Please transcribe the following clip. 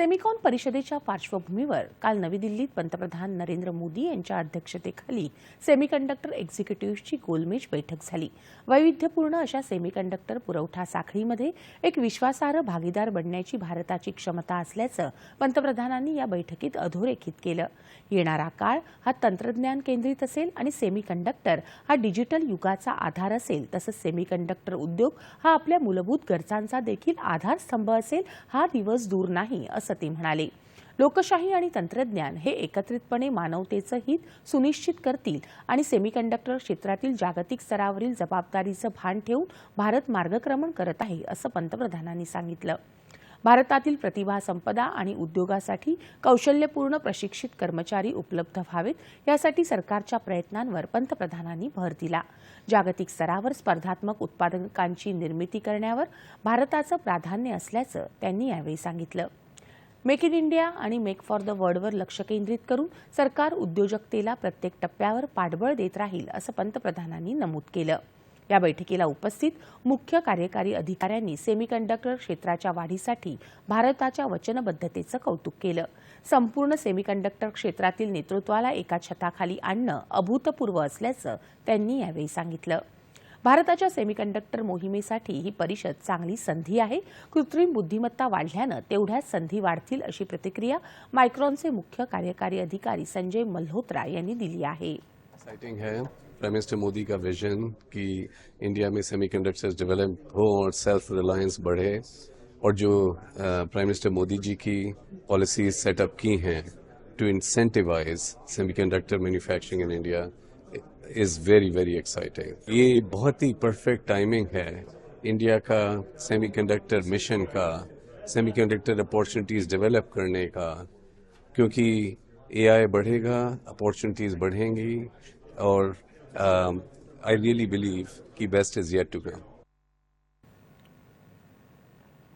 Semicon परिषदेच्या पार्श्वभूमीवर काल नवी दिल्लीत पंतप्रधान नरेंद्र मोदी यांच्या अध्यक्षतेखाली सेमीकंडक्टर एक्झिक्युटिव्हची गोलमेज बैठक झाली. वैविध्यपूर्ण अशा सेमीकंडक्टर पुरवठा साखळीमध्ये एक विश्वासार्ह भागीदार बनण्याची भारताची क्षमता असल्याचं पंतप्रधानांनी या बैठकीत अधोरेखित केलं. येणारा काळ हा तंत्रज्ञान केंद्रित असेल आणि सेमीकंडक्टर हा डिजिटल युगाचा आधार असेल तसंच सेमीकंडक्टर उद्योग हा आपल्या मूलभूत गरजांचा देखील आधारस्तंभ असेल हा दिवस दूर नाही असं ते म्हणाले. लोकशाही आणि तंत्रज्ञान हे एकत्रितपणे मानवतेचं हित सुनिश्चित करतील आणि सेमीकंडक्टर क्षेत्रातील जागतिक स्तरावरील जबाबदारीचं भान ठेवून भारत मार्गक्रमण करत आहे असं पंतप्रधानांनी सांगितलं. भारतातील प्रतिभा संपदा आणि उद्योगासाठी कौशल्यपूर्ण प्रशिक्षित कर्मचारी उपलब्ध व्हावेत यासाठी सरकारच्या प्रयत्नांवर पंतप्रधानांनी भर दिला. जागतिक स्तरावर स्पर्धात्मक उत्पादकांची निर्मिती करण्यावर भारताचं प्राधान्य असल्याचं त्यांनी यावेळी सांगितलं. मेक इन इंडिया आणि मेक फॉर द वर्ल्डवर लक्ष केंद्रित करून सरकार उद्योजकतेला प्रत्येक टप्प्यावर पाठबळ देत राहील असं पंतप्रधानांनी नमूद केलं. या बैठकीला उपस्थित मुख्य कार्यकारी अधिकाऱ्यांनी सेमीकंडक्टर क्षेत्राच्या वाढीसाठी भारताच्या वचनबद्धतेचं कौतुक केलं. संपूर्ण सेमीकंडक्टर क्षेत्रातील नेतृत्वाला एका छताखाली आणणं अभूतपूर्व असल्याचं त्यांनी यावेळी सांगितलं. भारताच्या सेमीकंडक्टर मोहिमेसाठी ही परिषद चांगली संधी आहे. कृत्रिम बुद्धिमत्ता वाढल्यानं तेवढ्याच संधी वाढतील अशी प्रतिक्रिया मायक्रॉनचे मुख्य कार्यकारी अधिकारी संजय मल्होत्रा यांनी दिली आहे. प्राइम मिनिस्टर मोदी का विजन कि इंडिया में सेमीकंडक्टर्स डेवलप हो और सेल्फ रिलायंस बढ़े और जो प्राइम मिनिस्टर मोदी जी की पॉलिसीज सेटअप की हैं to incentivise semiconductor manufacturing in India is very very exciting ये बहुत ही परफेक्ट टाइमिंग है इंडिया का सेमीकंडक्टर मिशन का सेमीकंडक्टर अपॉर्चुनिटीज़ डेवलप करने का, क्योंकि एआई बढ़ेगा अपॉर्चुनिटीज़ बढ़ेंगी, और आई रियली बिलीव कि best is yet to come